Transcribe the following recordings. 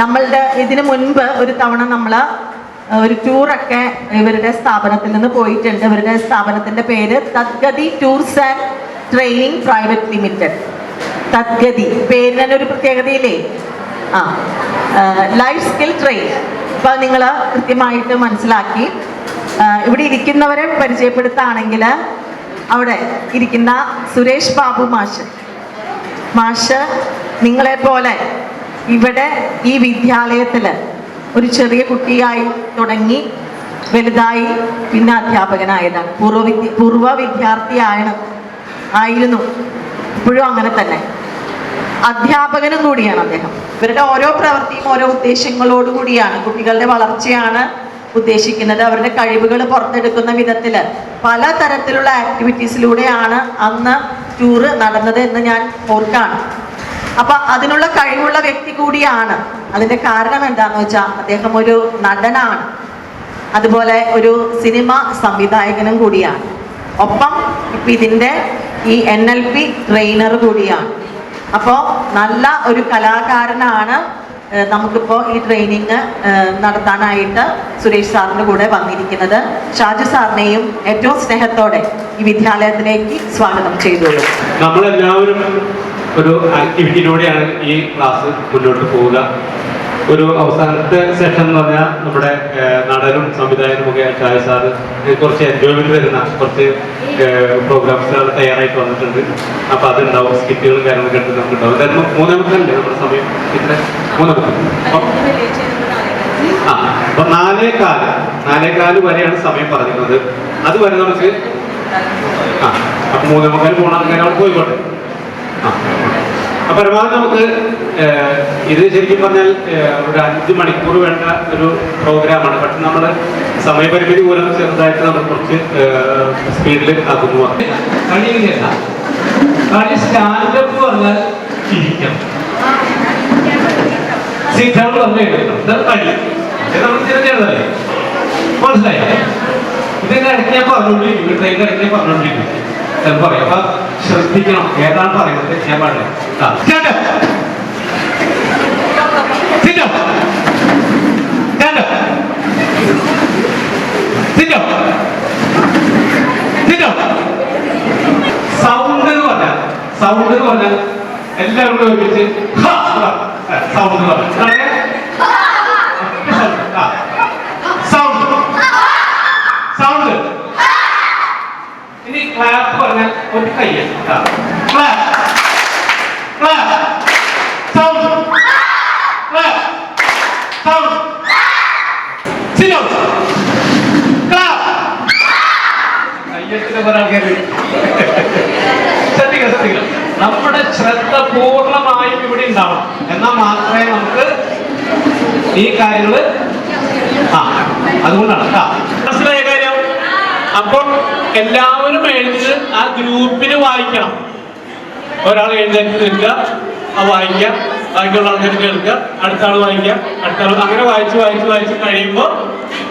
നമ്മളുടെ ഇതിനു മുൻപ് ഒരു തവണ നമ്മൾ ഒരു ടൂറൊക്കെ ഇവരുടെ സ്ഥാപനത്തിൽ നിന്ന് പോയിട്ടുണ്ട്. ഇവരുടെ സ്ഥാപനത്തിന്റെ പേര് Tadgati tours and training private limited. Tadgati. പേരിന് തന്നെ ഒരു പ്രത്യേകതയില്ലേ? ആ ലൈഫ് സ്കിൽ ട്രെയിൻ. അപ്പോൾ നിങ്ങൾ കൃത്യമായിട്ട് മനസ്സിലാക്കി. ഇവിടെ ഇരിക്കുന്നവരെ പരിചയപ്പെടുത്തുകയാണെങ്കിൽ അവിടെ ഇരിക്കുന്ന സുരേഷ് ബാബു മാഷ്. മാഷ് നിങ്ങളെ പോലെ ഇവിടെ ഈ വിദ്യാലയത്തിൽ ഒരു ചെറിയ കുട്ടിയായി തുടങ്ങി വലുതായി പിന്നെ അധ്യാപകനായതാണ്. പൂർവ വിദ്യ പൂർവ വിദ്യാർത്ഥിയാണ് ആയിരുന്നു. ഇപ്പോഴും അങ്ങനെ തന്നെ. അധ്യാപകനും കൂടിയാണ് അദ്ദേഹം. ഇവരുടെ ഓരോ പ്രവൃത്തിയും ഓരോ ഉദ്ദേശങ്ങളോട് കൂടിയാണ്. കുട്ടികളുടെ വളർച്ചയാണ് ഉദ്ദേശിക്കുന്നത്. അവരുടെ കഴിവുകൾ പുറത്തെടുക്കുന്ന വിധത്തിൽ പല തരത്തിലുള്ള ആക്ടിവിറ്റീസിലൂടെയാണ് അന്ന് ടൂറ് നടന്നത് എന്ന് ഞാൻ ഓർക്കാണ്. അപ്പൊ അതിനുള്ള കഴിവുള്ള വ്യക്തി കൂടിയാണ്. അതിന്റെ കാരണം എന്താന്ന് വെച്ചാൽ അദ്ദേഹം ഒരു നടനാണ്. അതുപോലെ ഒരു സിനിമ സംവിധായകനും കൂടിയാണ്. ഒപ്പം ഇപ്പം ഇതിന്റെ ഈ എൻ എൽ പി ട്രെയിനർ കൂടിയാണ്. അപ്പോൾ നല്ല ഒരു കലാകാരനാണ് നമുക്കിപ്പോ ഈ ട്രെയിനിങ് നടത്താനായിട്ട് സുരേഷ് സാറിന്റെ കൂടെ വന്നിരിക്കുന്നത്. ഷാജു സാറിനെയും ഏറ്റവും സ്നേഹത്തോടെ ഈ വിദ്യാലയത്തിലേക്ക് സ്വാഗതം ചെയ്തോളൂ നമ്മളെല്ലാവരും ഒരു ആക്ടിവിറ്റിയിലൂടെയാണ് ഈ ക്ലാസ് മുന്നോട്ട് പോവുക. ഒരു അവസാനത്തെ സെഷൻ എന്ന് പറഞ്ഞാൽ നമ്മുടെ നടനും സംവിധായകനും ഒക്കെ ചായ സാറ് കുറച്ച് എൻജോയ്മെന്റ് വരുന്ന കുറച്ച് പ്രോഗ്രാംസുകൾ തയ്യാറായിട്ട് വന്നിട്ടുണ്ട്. അപ്പൊ അതുണ്ടാവും സ്കിറ്റുകളും കാര്യങ്ങളൊക്കെ ഉണ്ട് നമുക്ക് ഉണ്ടാവും എന്തായാലും മൂന്നേ മുക്കല്ലേ നമ്മുടെ സമയം? ഇത്ര? മൂന്നേ മുക്കാൽ. അപ്പൊ ആ അപ്പൊ നാലേകാൽ വരെയാണ് സമയം പറഞ്ഞിരുന്നത് അതുവരെ നമുക്ക് ആ അപ്പൊ മൂന്നേ മുക്കാൽ പോകണം അങ്ങനെ അവിടെ പോയിക്കോട്ടെ. പരമാവധി നമുക്ക് ഇത് ശരിക്കും പറഞ്ഞാൽ ഒരു അഞ്ച് മണിക്കൂർ വേണ്ട ഒരു പ്രോഗ്രാമാണ്. പക്ഷെ നമ്മൾ സമയപരിമിതി മൂലം ചെറുതായിട്ട് നമ്മൾ കുറച്ച് സ്പീഡിൽ ആക്കുന്നു. കളി സ്റ്റാൻഡപ്പ് പറഞ്ഞാൽ ചിരിക്കാം. മനസ്സിലായി ഇതിന്റെ ഇടയ്ക്ക് ഞാൻ പറഞ്ഞുകൊണ്ടിരിക്കും. ഇടയ്ക്ക് ഞാൻ പറഞ്ഞുകൊണ്ടിരിക്കും. പറയും? അപ്പൊ ശ്രദ്ധിക്കണം. ഏതാണ് പറയുന്നത്? ഞാൻ പാടില്ല. സൗണ്ട് എന്ന് പറഞ്ഞാൽ സൗണ്ട് എന്ന് പറഞ്ഞാൽ എല്ലാവരും ഒരുമിച്ച് സൗണ്ട് എന്ന് പറഞ്ഞാൽ സൗണ്ട്. സൗണ്ട്. ഇനി ക്ലാപ്പ് പറഞ്ഞാൽ ഒരു കയ്യ clap clap sound clap sound സിനോ ക്ലാപ്പ് കയ്യത്തിന് കുറെ. ആൾക്കാർ നമ്മുടെ ശ്രദ്ധ പൂർണമായും ഇവിടെ ഉണ്ടാവണം. എന്നാൽ മാത്രമേ നമുക്ക് ഈ കാര്യങ്ങൾ ആ അതുകൊണ്ടാണ് മനസ്സിലായ കാര്യം? അപ്പോൾ എല്ലാവരും എഴുതി ആ ഗ്രൂപ്പിന് വായിക്കണം. ഒരാൾ എഴുന്നേറ്റ് നിൽക്കുക ആ വായിക്കാം ബാക്കിയുള്ള ആൾക്കാർ കേൾക്കുക അടുത്ത ആൾ വായിക്കുക അടുത്ത ആൾ അങ്ങനെ വായിച്ച് വായിച്ച് വായിച്ച് കഴിയുമ്പോൾ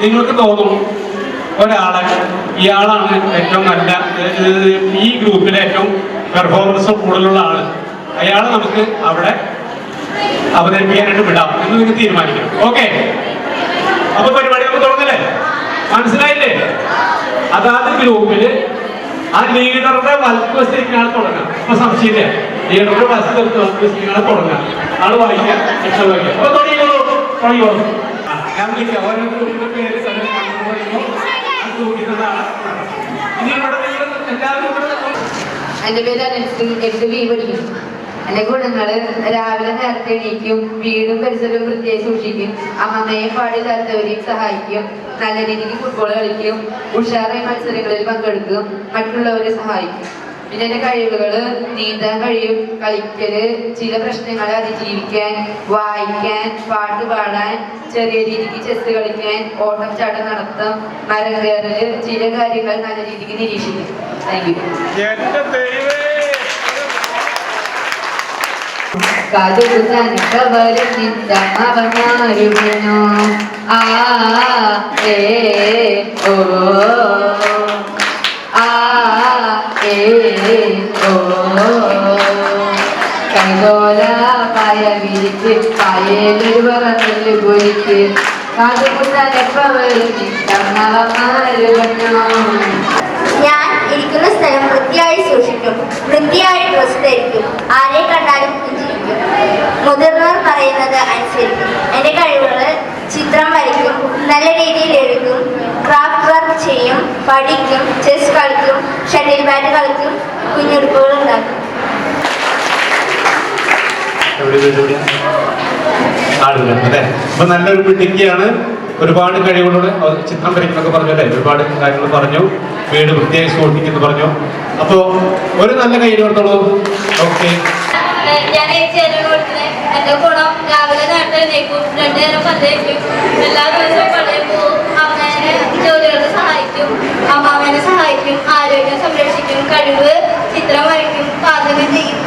നിങ്ങൾക്ക് തോന്നും ഒരാളെ ഇയാളാണ് ഏറ്റവും നല്ല ഈ ഗ്രൂപ്പിലെ ഏറ്റവും പെർഫോമൻസ് കൂടുതലുള്ള ആൾ. അയാളെ നമുക്ക് അവിടെ അവതരിപ്പിക്കാനായിട്ട് വിടാം എന്ന് നിങ്ങൾക്ക് തീരുമാനിക്കണം ഓക്കെ അപ്പൊ പരിപാടി നമുക്ക് തുടങ്ങല്ലേ? മനസ്സിലായില്ലേ? അതാത് ഗ്രൂപ്പിൽ ആ ലീഡറുടെ വൽക്കവസ്ഥയ്ക്കാണ് തുടങ്ങാം. അപ്പൊ സംശയമില്ല. ലീഡറുടെ വൽക്കവസ്ഥയ്ക്കാണ് തുടങ്ങാം. ആൾ വായിക്കാം എക്സ്ട്രാ വായിക്കാം. അപ്പൊ തുടങ്ങിയോളൂ തുടങ്ങിയോളൂ ഞാൻ വിളിക്കാം. ഓരോ ഗ്രൂപ്പിന്റെ പേര് പറയുമ്പോൾ ആളെ ഇനി എല്ലാവരും പേര് എട്ട് വീവടി എന്റെ രാവിലെ നേരത്തെ എണീക്കും വീടും പരിസരവും വൃത്തിയായി സൂക്ഷിക്കും. അമ്മമ്മയെ തരത്തവരെയും സഹായിക്കും. നല്ല രീതിക്ക് ഫുട്ബോൾ കളിക്കും. ഉഷാറായി മത്സരങ്ങളിൽ പങ്കെടുക്കും. മറ്റുള്ളവരെ സഹായിക്കും. പിന്നെ എന്റെ കഴിവുകൾ നീന്താൻ കഴിയും കളിക്കൽ ചില പ്രശ്നങ്ങളെ അതിജീവിക്കാൻ വായിക്കാൻ പാട്ട് പാടാൻ ചെറിയ രീതിക്ക് ചെസ് കളിക്കാൻ ഓട്ടം ചാട്ടം നടത്തം മരം കയറൽ ചില കാര്യങ്ങൾ നല്ല രീതിക്ക് നിരീക്ഷിക്കും. താങ്ക് യു ആ ഏ ഓ. ഞാൻ ഇരിക്കുന്ന സ്ഥലം വൃത്തിയായി സൂക്ഷിക്കും. വൃത്തിയായി ഡ്രസ് ധരിക്കും. ആരെ കണ്ടാലും പുഞ്ചിരിക്കും മുതിർന്നവർ പറയുന്നത് അനുസരിക്കും. എന്റെ കഴിവുകൾ ചിത്രം വരയ്ക്കും നല്ല രീതിയിൽ എഴുതും ക്രാഫ്റ്റ് വർക്ക് ചെയ്യും പഠിക്കും ചെസ് കളിക്കും ഷട്ടിൽ ബാറ്റ് കളിക്കും കുഞ്ഞുടുപ്പുകൾ ഉണ്ടാക്കും. ആടുക അല്ലേ അപ്പൊ നല്ലൊരു പിടിക്കുകയാണ് ഒരുപാട് കഴിവുകളോട് ചിത്രം വരയ്ക്കുന്നൊക്കെ പറഞ്ഞു അല്ലേ? ഒരുപാട് കാര്യങ്ങൾ പറഞ്ഞു. വീട് വൃത്തിയായി സൂക്ഷിക്കുന്നു പറഞ്ഞു. അപ്പോ ഒരു നല്ല കയ്യിലോർത്തോളൂ ഓക്കെ. ഞാൻ സഹായിക്കും. ആരോഗ്യം സംരക്ഷിക്കും. കഴിവ് ചിത്രം വരയ്ക്കും. പാചകം ചെയ്യും.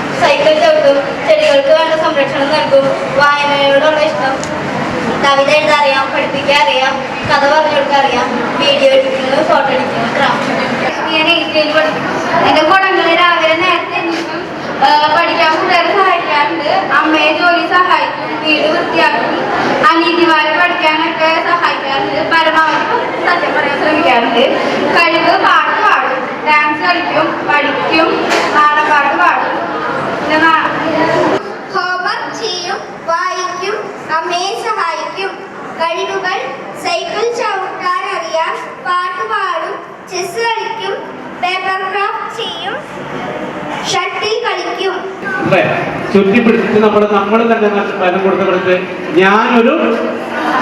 വായനയോടുള്ള ഇഷ്ടം. കവിത എഴുതാറിയാം പഠിപ്പിക്കാൻ അറിയാം കഥ പറഞ്ഞു കൊടുക്കറിയാം വീഡിയോ എടുക്കുന്നത് ഫോട്ടോ എടുക്കുന്നത് ക്രാഫ്റ്റ് ഞാൻ എയ്റ്റേജ് പഠിക്കും. എന്റെ കുടങ്ങൾ രാവിലെ നേരത്തെ എണീക്കും. പഠിക്കാൻ കൂട്ടുകാരെ സഹായിക്കാറുണ്ട്. അമ്മയെ ജോലി സഹായിക്കും വീട് വൃത്തിയാക്കും അനീതിമാരെ പഠിക്കാനൊക്കെ സഹായിക്കാറുണ്ട്. പരമാവധി സത്യം പറയാൻ ശ്രമിക്കാറുണ്ട്. കഴിവ് പാട്ട് പാടും ഡാൻസ് കളിക്കും പഠിക്കും നാടൻപാട്ട് പാടും. പിന്നെ ചെയ്യും വായിക്കും. അമ്മയെ സഹായിക്കും. കഴിവുകൾ സൈക്കിൾ ചവിട്ടാൻ അറിയാം. പാട്ട് പാടും. ചെസ് കളിക്കും. പേപ്പർ ക്രാഫ്റ്റ് ചെയ്യും. ഷട്ടിൽ കളിക്കും. ചുറ്റിപ്പിടിച്ചിട്ട് നമ്മൾ നമ്മൾ തന്നെ ഫലം കൊടുത്ത് കൊടുത്ത് ഞാനൊരു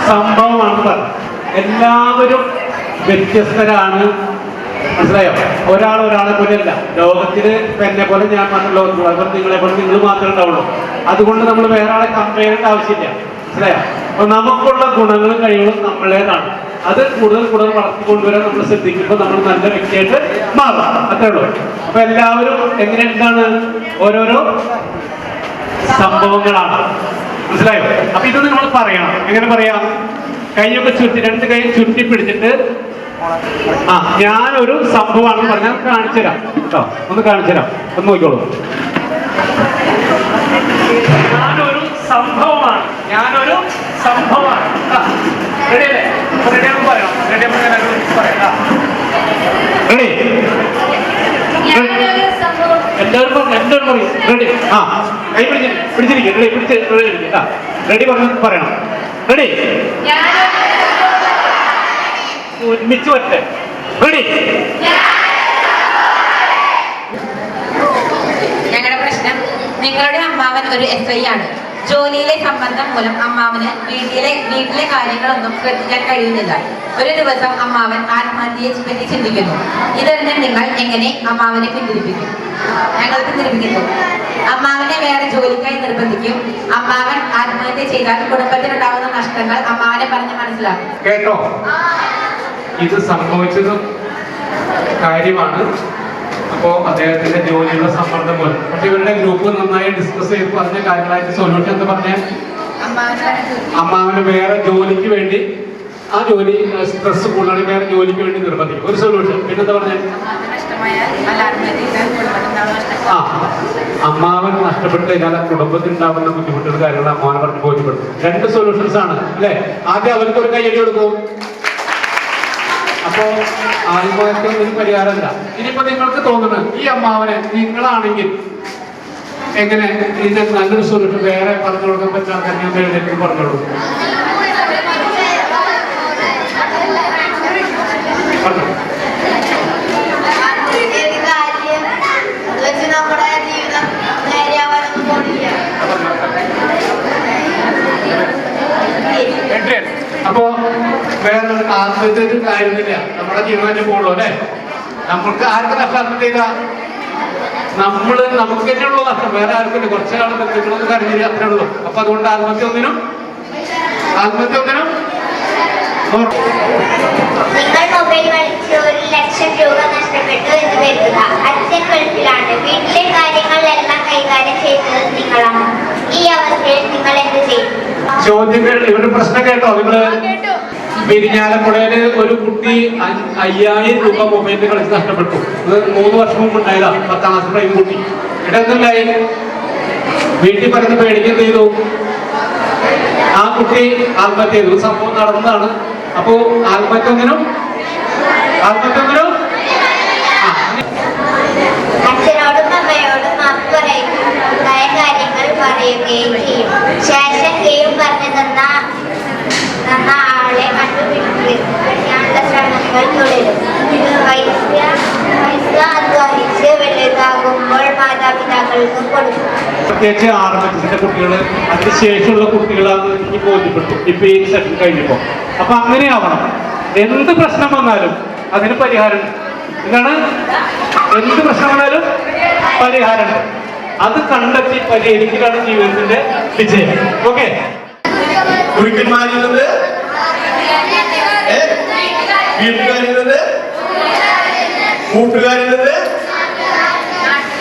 സംഭവമാണ് എല്ലാവരും വ്യത്യസ്തരാണ്. മനസ്സിലായോ? ഒരാൾ ഒരാളെ പോലെയല്ല. ലോകത്തിന് ഇപ്പൊ എന്നെ പോലെ ഞാൻ മറ്റുള്ളവർക്ക് അതുപോലെ നിങ്ങളെ പോലെ നിങ്ങൾ മാത്രമേ ഉണ്ടാവുള്ളൂ. അതുകൊണ്ട് നമ്മൾ വേറെ ആളെ കമ്പയർ ചെയ്യേണ്ട ആവശ്യമില്ല. മനസ്സിലായോ? അപ്പൊ നമുക്കുള്ള ഗുണങ്ങളും കഴിവുകളും നമ്മളേതാണ്. അത് കൂടുതൽ കൂടുതൽ വളർത്തിക്കൊണ്ടുവരാൻ നമ്മൾ ശ്രദ്ധിക്കുമ്പോൾ നമ്മൾ നല്ല വ്യക്തിയായിട്ട് മാറാം. അത്രേ ഉള്ളൂ. അപ്പൊ എല്ലാവരും എങ്ങനെ എന്താണ്? ഓരോരോ സംഭവങ്ങളാണ്. മനസ്സിലായോ? അപ്പൊ ഇതൊന്നും നമ്മൾ പറയണം. എങ്ങനെ പറയാം? കൈയൊക്കെ ചുറ്റി രണ്ട് കൈ ചുറ്റി പിടിച്ചിട്ട് ആ ഞാനൊരു സംഭവമാണ് പറഞ്ഞാൽ കാണിച്ചു തരാം. കേട്ടോ ഒന്ന് കാണിച്ചു തരാം. ഒന്ന് നോക്കിക്കോളൂ. ഞാനൊരു സംഭവമാണ്. ഞാനൊരു സംഭവമാണ്. റെഡി എല്ലാവരും പറഞ്ഞു എല്ലാവരും പറയും. റെഡി ആ കൈ പിടിച്ച് പിടിച്ചിരിക്കും. റെഡി പിടിച്ച് റെഡി ആ റെഡി പറഞ്ഞു പറയണം. റെഡി ഒരുമിച്ച് വരട്ടെ റെഡി? ഞങ്ങളുടെ പ്രശ്നം നിങ്ങളുടെ അമ്മാവൻ ഒരു എസ് ഐ ആണ്. ജോലിയിലെ സംബന്ധം മൂലം അമ്മാവന് വീട്ടിലെ വീട്ടിലെ കാര്യങ്ങളൊന്നും ശ്രദ്ധിക്കാൻ കഴിയുന്നില്ല. ഒരു ദിവസം അമ്മാവൻ ആത്മഹത്യയെ പറ്റി ചിന്തിക്കുന്നു. ഇതെന്നെ നിങ്ങൾ എങ്ങനെ അമ്മാവനെ പിന്തിരിപ്പിക്കും? ഞങ്ങൾ പിന്തിരിപ്പിക്കുന്നു. അമ്മാവനെ വേറെ ജോലിക്കായി നിർബന്ധിക്കും. അമ്മാവൻ ആത്മഹത്യ ചെയ്താൽ കുടുംബത്തിനുണ്ടാകുന്ന നഷ്ടങ്ങൾ അമ്മാവനെ പറഞ്ഞ് മനസ്സിലാക്കും. കേട്ടോ? ഇത് സംഭവിച്ചത് കാര്യമാണ്. അപ്പോ അദ്ദേഹത്തിന്റെ ജോലിയുടെ സമ്മർദ്ദം പോലെ. പക്ഷെ ഇവരുടെ ഗ്രൂപ്പ് നന്നായി ഡിസ്കസ് ചെയ്ത് പറഞ്ഞ കാര്യങ്ങളായിട്ട് സൊല്യൂഷൻ എന്ന് പറഞ്ഞ? അമ്മാവന് വേറെ ജോലിക്ക് വേണ്ടി ആ ജോലി സ്ട്രെസ് കൂടുതലാണ് വേറെ ജോലിക്ക് വേണ്ടി നിർബന്ധിക്കും. ഒരു സൊല്യൂഷൻ പിന്നെന്താ പറഞ്ഞ? അമ്മാവന് അല്ല ആത്മഹത്യ ചെയ്താൽ കുടുംബത്തിനുണ്ടാകുന്ന നഷ്ടങ്ങൾ ആ അമ്മാവൻ നഷ്ടപ്പെട്ട് കഴിഞ്ഞാൽ കുടുംബത്തിൽ ഉണ്ടാവുന്ന ബുദ്ധിമുട്ടുകൾ കാര്യങ്ങൾ അമ്മാവനെ പറഞ്ഞ് ബോധ്യപ്പെടുത്തും. രണ്ട് സൊല്യൂഷൻസ് ആണ് അല്ലെ? ആദ്യം അവർക്ക് ഒരു കൈയടി കൊടുക്കും. അപ്പോ ആത്മഹത്യ പരിഹാരമല്ല ഇനിയിപ്പോ നിങ്ങൾക്ക് തോന്നുന്നത് ഈ അമ്മാവനെ നിങ്ങളാണെങ്കിൽ എങ്ങനെ ഇതിന്റെ നല്ലൊരു സൊല്യൂഷൻ വേറെ പറഞ്ഞു കൊടുക്കാൻ ആൾക്കാർ ഞാൻ പറഞ്ഞോളൂ പറഞ്ഞോ. കാര്യമില്ല. നമ്മുടെ ജീവിതം പോകുള്ളൂ അല്ലെ? നമ്മൾക്ക് ആർക്ക് നഷ്ടമില്ല നമ്മൾ നമ്മൾ നമുക്ക് തന്നെയുള്ളൂ നഷ്ടം. വേറെ ആർക്കും കുറച്ച് ആൾ ബന്ധുക്കളൊന്നും കരുതില്ല അത്രേ ഉള്ളൂ. അപ്പൊ അതുകൊണ്ട് ആത്മഹത്യ ഒന്നിനും? ആത്മഹത്യ ഒന്നിനും? ചോദ്യം നിങ്ങൾ മൊബൈൽ ഒരു ലക്ഷം രൂപ നഷ്ടപ്പെട്ടു എന്ന് കരുതുക. അച്ഛൻ ഗൾഫിലാണ്. വീട്ടിലെ കാര്യങ്ങളെല്ലാം കൈകാര്യം നിങ്ങളാണ്. ഈ അവസ്ഥയിൽ നിങ്ങൾ എന്ത് ചെയ്യും? ചോദ്യങ്ങൾ ഇവരുടെ പ്രശ്നം കേട്ടോ നിങ്ങൾ. വിരിഞ്ഞാലക്കുടയിൽ ഒരു കുട്ടി അയ്യായിരം രൂപ മൊബൈലിൽ കളിച്ച് നഷ്ടപ്പെട്ടു. മൂന്ന് വർഷം മുമ്പ് ഉണ്ടായതാ പത്താം ക്ലാസ് പ്രൈം കുട്ടി. ഇടന്നുണ്ടായി വീട്ടിൽ പറഞ്ഞ് പേടിക്കും ചെയ്തു. ആ കുട്ടി ആത്മഹത്യ ചെയ്തു. സംഭവം നടന്നതാണ്. അപ്പോ ആത്മഹത്യങ്ങനും ആത്മഹത്യങ്ങനും പറയുകയും ചെയ്യും. ശേഷം ഗെയിം പറഞ്ഞു തന്ന തുടരും പൈസ അധ്വാനിച്ച് വലുതാകുമ്പോൾ പ്രത്യേകിച്ച് ആർമത്തിന്റെ കുട്ടികൾ അതിന് ശേഷമുള്ള കുട്ടികളാണെന്ന് എനിക്ക് ബോധ്യപ്പെട്ടു ഇപ്പൊ ഈ സെഷൻ കഴിഞ്ഞപ്പോ. അപ്പൊ അങ്ങനെയാവണം. എന്ത് പ്രശ്നം വന്നാലും അതിന് പരിഹാരം എന്താണ്? എന്ത് പ്രശ്നം വന്നാലും പരിഹാരം അത് കണ്ടെത്തി പരിഹരിക്കലാണ് ജീവിതത്തിന്റെ വിജയം. ഓക്കെ? വീട്ടുകാരിൽ നിന്ന് കൂട്ടുകാരിൽ നിന്ന്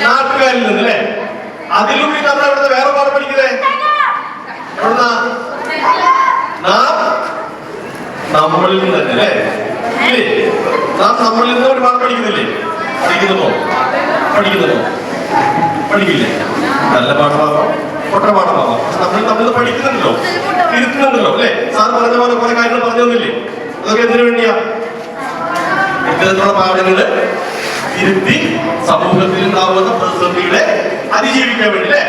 നാട്ടുകാരിൽ നിന്ന് നമ്മൾ അവിടുന്ന് വേറെ പാഠം പഠിക്കുന്നേ? എവിടുന്നാ? നാം നമ്മളിൽ നിന്ന് തന്നെ അല്ലേ? ഇല്ലേ? നാം നമ്മളിൽ നിന്ന് ഒരു പാഠം പഠിക്കുന്നില്ലേ? പഠിക്കുന്നുണ്ടോ? പഠിക്കുന്നുണ്ടോ? പഠിക്കില്ലേ? നല്ല പാഠമാകാം പൊട്ട പാഠമാകാം നമ്മൾ നമ്മൾ പഠിക്കുന്നുണ്ടല്ലോ. തിരുത്തുന്നുണ്ടല്ലോ അല്ലേ? സാർ പറഞ്ഞ പോലെ കുറെ കാര്യങ്ങൾ പറഞ്ഞു തന്നില്ലേ? അതൊക്കെ എന്തിനു വേണ്ടിയാ? ഇത്തരത്തിലുള്ള പാഠങ്ങൾ തിരുത്തി സമൂഹത്തിൽ ഉണ്ടാവുന്ന പ്രതിസന്ധികളെ അതിജീവിക്കാൻ വേണ്ടി അല്ലേ?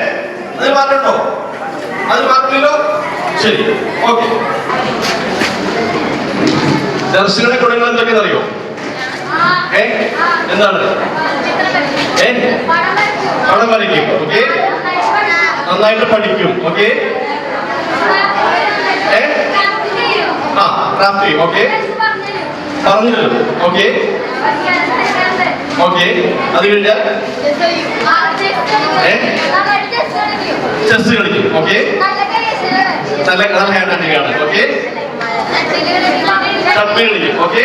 അതിന് മാറ്റമുണ്ടോ? അത് മാറ്റമില്ലല്ലോ? ശരി ഓക്കെ. ദർശനയുടെ ഗുണങ്ങൾ എന്തൊക്കെയാണെന്ന് അറിയോ ഏ? എന്താണ്? ഏ? പടം വരയ്ക്കും ഓക്കെ. നന്നായിട്ട് പഠിക്കും ഓക്കെ. ഏ? ആ ചെയ്യും ഓക്കെ. പറഞ്ഞു തരും ഓക്കെ ഓക്കെ അത് ചെസ് കളിക്കും. ഓക്കെ നല്ല കളർ ഹാൻഡ് ആണ്. ഓക്കെ കപ്പി കളിക്കും. ഓക്കെ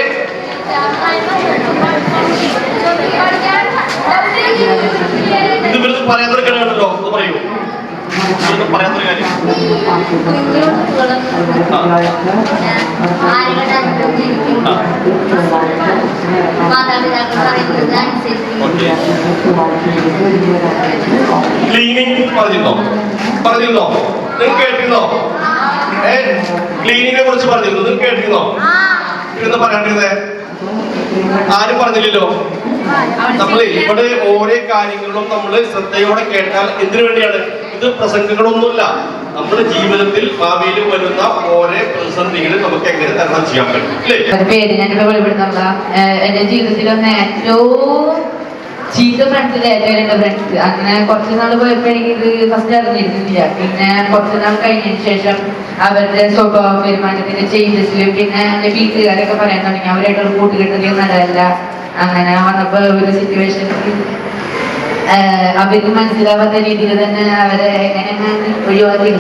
ഇത് പറയാത്തൊരു കാര്യമാണല്ലോ അത് പറയൂ. ഇവർക്ക് പറയാത്തൊരു കാര്യം. ക്ലീനിങ് പറഞ്ഞിരുന്നോ? പറഞ്ഞിരുന്നോ? നിങ്ങൾ കേട്ടിരുന്നോ? ഏ? ക്ലീനിങ്ങിനെ കുറിച്ച് പറഞ്ഞിരുന്നു. നിങ്ങൾ കേട്ടിരുന്നോ? ഇരുന്ന് പറയാണ്ടിരുന്നേ. ആരും പറഞ്ഞില്ലല്ലോ. നമ്മൾ ഇവിടെ ഓരോ കാര്യങ്ങളും നമ്മൾ ശ്രദ്ധയോടെ കേട്ടാൽ എന്തിനു വേണ്ടിയാണ്? ഇത് പ്രസംഗങ്ങളൊന്നുമില്ല. നമ്മുടെ ജീവിതത്തിൽ ഭാവിയിൽ വരുന്ന ഓരോ പ്രതിസന്ധികൾ നമുക്ക് എങ്ങനെ തരണം ചെയ്യാൻ പറ്റും എന്റെ ജീവിതത്തിൽ ചീത്ത ഫ്രണ്ട്സിൽ ഏറ്റവും എന്റെ ഫ്രണ്ട്സ് അങ്ങനെ കുറച്ച് നാൾ പോയപ്പോ എനിക്ക് ഇത് ഫസ്റ്റ് അറിഞ്ഞിരുന്നില്ല. പിന്നെ കുറച്ച് നാൾ കഴിഞ്ഞതിന് ശേഷം അവരുടെ സ്വഭാവ പെരുമാറ്റത്തിന്റെ ചേഞ്ചസിലും പിന്നെ എന്റെ വീട്ടുകാരൊക്കെ പറയാൻ തുടങ്ങി. അവരായിട്ട് ഒരു കൂട്ടുകെട്ടുകയും നല്ലതല്ല അങ്ങനെ വന്നപ്പോ ഒരു സിറ്റുവേഷനിൽ അവർക്ക് മനസ്സിലാവാത്ത രീതിയിൽ തന്നെ അവരെ എങ്ങനെ ഒഴിവാക്കി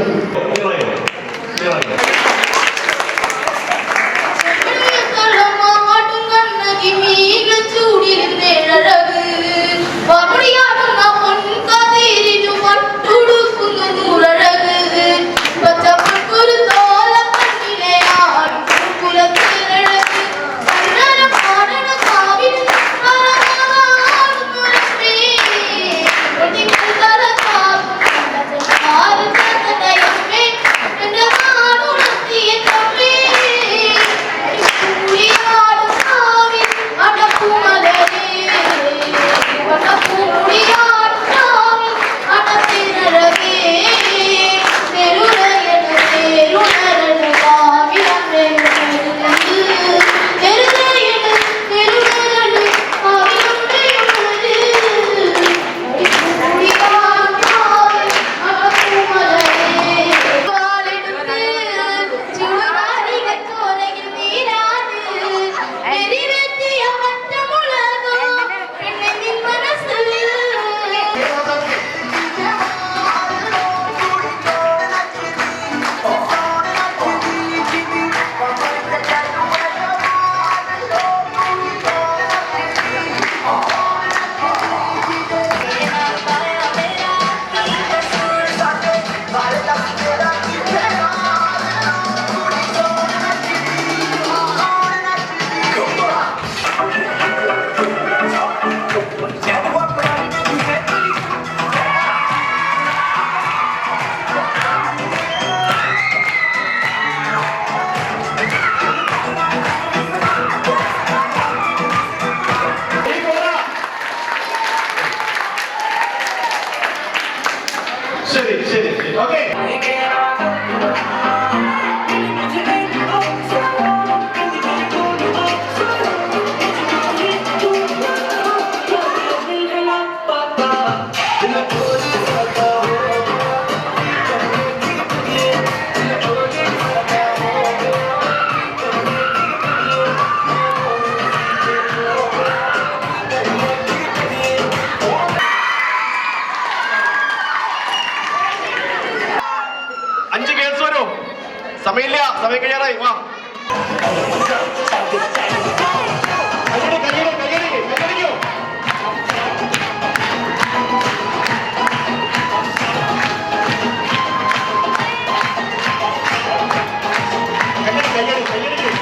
സമയമില്ല സമയം കഴിയാറായി വാ കയ്യടി, കയ്യടി, കയ്യടി, കയ്യടിക്കൂ. കയ്യടി, കയ്യടി, കയ്യടിക്കൂ.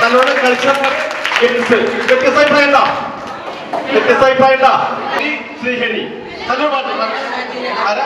നല്ലോണം കളിച്ചവർ കിഡ്സ് വ്യത്യസ്ത അഭിപ്രായം ഉണ്ടോ വ്യത്യസ്ത അഭിപ്രായം ഉണ്ടോ ശ്രീഹരി നല്ലൊരു പാട്ട് ആരാ?